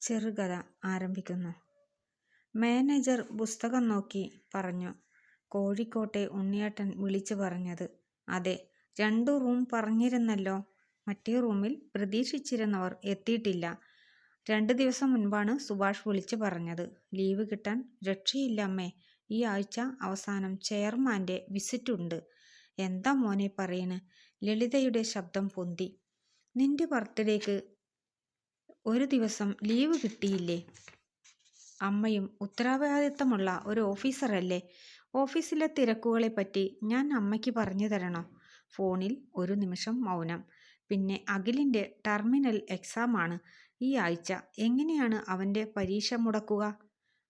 ചെറുകഥ ആരംഭിക്കുന്നു. മാനേജർ പുസ്തകം നോക്കി പറഞ്ഞു. കോഴിക്കോട്ടെ ഉണ്ണിയേട്ടൻ വിളിച്ചു പറഞ്ഞത്. അതെ, രണ്ടു റൂം പറഞ്ഞിരുന്നല്ലോ. മറ്റേ റൂമിൽ പ്രതീക്ഷിച്ചിരുന്നവർ എത്തിയിട്ടില്ല. രണ്ട് ദിവസം മുൻപാണ് സുഭാഷ് വിളിച്ചു പറഞ്ഞത്. ലീവ് കിട്ടാൻ രക്ഷയില്ല അമ്മേ. ഈ ആഴ്ച അവസാനം ചെയർമാന്റെ വിസിറ്റുണ്ട്. എന്താ മോനെ പറയണ്? ലളിതയുടെ ശബ്ദം പൊന്തി. നിന്റെ ബർത്ത്ഡേക്ക് ഒരു ദിവസം ലീവ് കിട്ടിയില്ലേ? അമ്മയും ഉത്തരവാദിത്തമുള്ള ഒരു ഓഫീസറല്ലേ. ഓഫീസിലെ തിരക്കുകളെ പറ്റി ഞാൻ അമ്മയ്ക്ക് പറഞ്ഞു തരണോ? ഫോണിൽ ഒരു നിമിഷം മൗനം. പിന്നെ അഖിലിന്റെ ടെർമിനൽ എക്സാം ആണ് ഈ ആഴ്ച. എങ്ങനെയാണ് അവന്റെ പരീക്ഷ മുടക്കുക?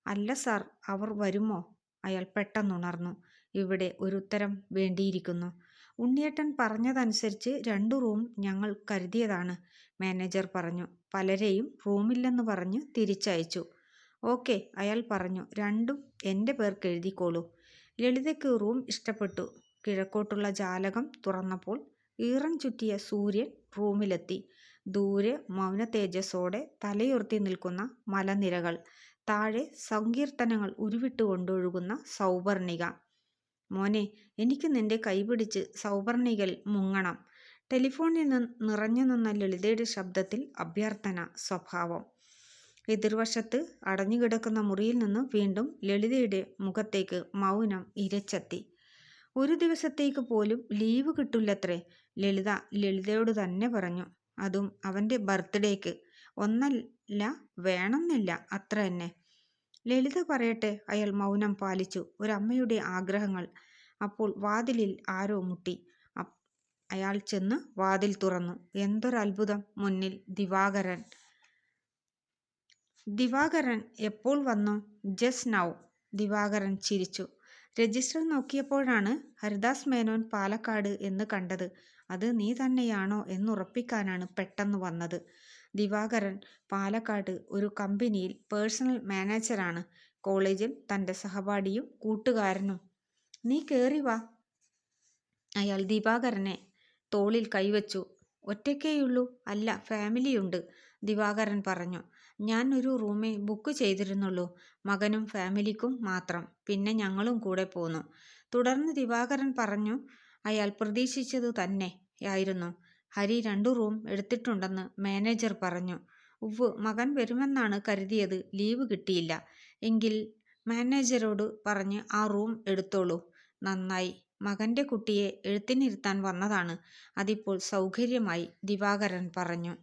അല്ല സാർ, അവർ വരുമോ? അയാൾ പെട്ടെന്നുണർന്നു. ഇവിടെ ഒരു ഉത്തരം വേണ്ടിയിരിക്കുന്നു. ഉണ്ണിയേട്ടൻ പറഞ്ഞതനുസരിച്ച് രണ്ടു റൂം ഞങ്ങൾ കരുതിയതാണ്, മാനേജർ പറഞ്ഞു. പലരെയും റൂമില്ലെന്ന് പറഞ്ഞ് തിരിച്ചയച്ചു. ഓക്കെ അയാൾ പറഞ്ഞു. രണ്ടും എന്റെ പേർക്ക് എഴുതിക്കോളൂ. ലളിതയ്ക്ക് റൂം ഇഷ്ടപ്പെട്ടു. കിഴക്കോട്ടുള്ള ജാലകം തുറന്നപ്പോൾ ഈറൻ ചുറ്റിയ സൂര്യൻ റൂമിലെത്തി. ദൂരെ മൗന തേജസ്സോടെ തലയുർത്തി നിൽക്കുന്ന മലനിരകൾ. താഴെ സങ്കീർത്തനങ്ങൾ ഉരുവിട്ടുകൊണ്ടൊഴുകുന്ന സൗപർണിക. മോനെ, എനിക്ക് നിന്റെ കൈപിടിച്ച് സൗവർണികൽ മുങ്ങണം. ടെലിഫോണിൽ നിന്ന് നിറഞ്ഞു നിന്ന ലളിതയുടെ ശബ്ദത്തിൽ അഭ്യർത്ഥന സ്വഭാവം. എതിർവശത്ത് അടഞ്ഞുകിടക്കുന്ന മുറിയിൽ നിന്ന് വീണ്ടും ലളിതയുടെ മുഖത്തേക്ക് മൗനം ഇരച്ചെത്തി. ഒരു ദിവസത്തേക്ക് പോലും ലീവ് കിട്ടില്ലത്രേ ലളിത ലളിതയോട് തന്നെ പറഞ്ഞു. അതും അവന്റെ ബർത്ത്ഡേക്ക്. ഒന്നല്ല വേണമെന്നില്ല, അത്രതന്നെ. ലളിത പറയട്ടെ. അയാൾ മൗനം പാലിച്ചു. ഒരമ്മയുടെ ആഗ്രഹങ്ങൾ. അപ്പോൾ വാതിലിൽ ആരോ മുട്ടി. അയാൾ ചെന്ന് വാതിൽ തുറന്നു. എന്തൊരത്ഭുതം! മുന്നിൽ ദിവാകരൻ. ദിവാകരൻ എപ്പോൾ വന്നു? Just now. ദിവാകരൻ ചിരിച്ചു. രജിസ്റ്റർ നോക്കിയപ്പോഴാണ് ഹരിദാസ് മേനോൻ പാലക്കാട് എന്ന് കണ്ടത്. അത് നീ തന്നെയാണോ എന്നുറപ്പിക്കാനാണ് പെട്ടെന്ന് വന്നത്. ദിവാകരൻ പാലക്കാട് ഒരു കമ്പനിയിൽ പേഴ്സണൽ മാനേജരാണ്. കോളേജിൽ തന്റെ സഹപാഠിയും കൂട്ടുകാരനും. നീ കയറി വാ. അയാൾ ദിവാകരനെ തോളിൽ കൈവച്ചു. ഒറ്റയ്ക്കേയുള്ളൂ? അല്ല, ഫാമിലിയുണ്ട്, ദിവാകരൻ പറഞ്ഞു. ഞാൻ ഒരു റൂമേ ബുക്ക് ചെയ്തിരുന്നുള്ളൂ. മകനും ഫാമിലിക്കും മാത്രം. പിന്നെ ഞങ്ങളും കൂടെ പോന്നു. തുടർന്ന് ദിവാകരൻ പറഞ്ഞു. അയാൾ പ്രതീക്ഷിച്ചതു തന്നെയായിരുന്നു. ഹരി രണ്ടു റൂം എടുത്തിട്ടുണ്ടെന്ന് മാനേജർ പറഞ്ഞു. ഉവ്വ്, മകൻ വരുമെന്നാണ് കരുതിയത്. ലീവ് കിട്ടിയില്ല. എങ്കിൽ മാനേജരോട് പറഞ്ഞ് ആ റൂം എടുത്തോളൂ. നന്നായി. മകന്റെ കുട്ടിയെ എഴുത്തിനിരുത്താൻ വന്നതാണ്. അതിപ്പോൾ സൗകര്യമായി, ദിവാകരൻ പറഞ്ഞു.